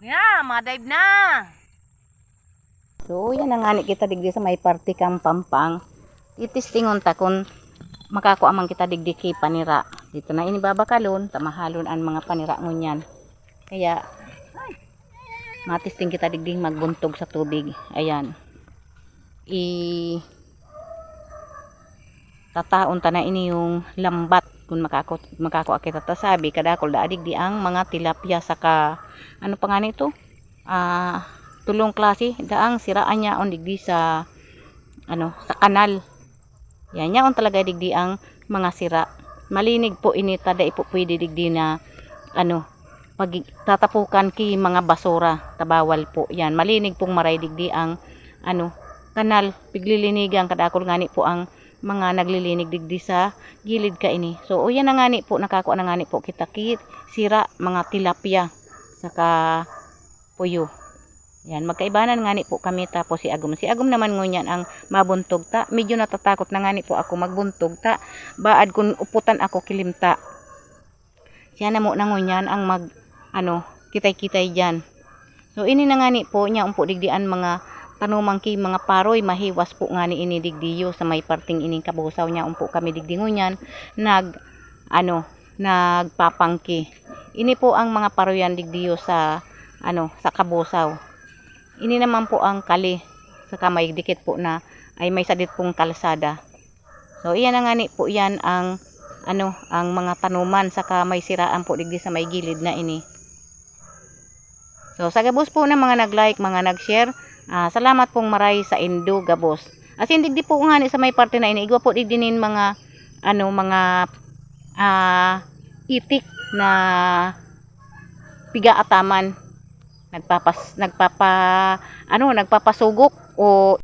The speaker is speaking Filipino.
Madive na! So, yan ang ani kita digdi sa may party kang pampang. Titistingon ta kung makakuha man kita digdi kay panira. Dito na inibabakalon, tamahalon ang mga panira ngunyan. Kaya, matisting kita digdi magbuntog sa tubig. Ayan. I tataon ta na ini yung lambat kung makako makako kita ta sabi kadakol daadig di ang mga tilapia saka ano pa nga nito? Ah tulong klase daang siraan niya on digdi sa ano sa kanal. Yan niya on talaga digdi ang mga sira. Malinig po ini tada ipo pwede digdi na ano pag tatapukan ki mga basura tabawal po. Yan malinig pong maray digdi ang ano kanal. Piglilinigan kadakol ngani po ang mga naglilinig digdi sa gilid ka ini so o yan na ngani po nakakuha na ngani po kita ki sira mga tilapia saka puyo yan, magkaibanan nga ni po kami tapos si Agum. Si Agum naman ngunyan ang mabuntog ta. Medyo natatakot na nga ni po ako magbuntog ta. Baad kung uputan ako kilimta. Siya na mo na ngunyan ang mag, ano, kitay-kitay dyan. So, ini na nga ni po niya umpo digdian mga tanumang ki mga paroy mahiwas po nga ni ini digdiyo sa may parting ining kabusaw niya. Umpo kami digdi ngunyan nag ano nagpapangki. Ini po ang mga paroyan digdiyo sa ano sa kabusaw. Ini naman po ang kali saka may dikit po na ay may sadit pong kalsada. So iyan nga ni po yan ang ano ang mga tanuman saka may siraan po digdi sa may gilid na ini. So sa gabos po na mga nag-like mga nag-share ah, salamat pong maray sa Indo gabos. As in digdi po nga ni sa may parte na ini igwa po digdi nin mga ano mga ah, itik na piga ataman nagpapas nagpapa ano nagpapasugok o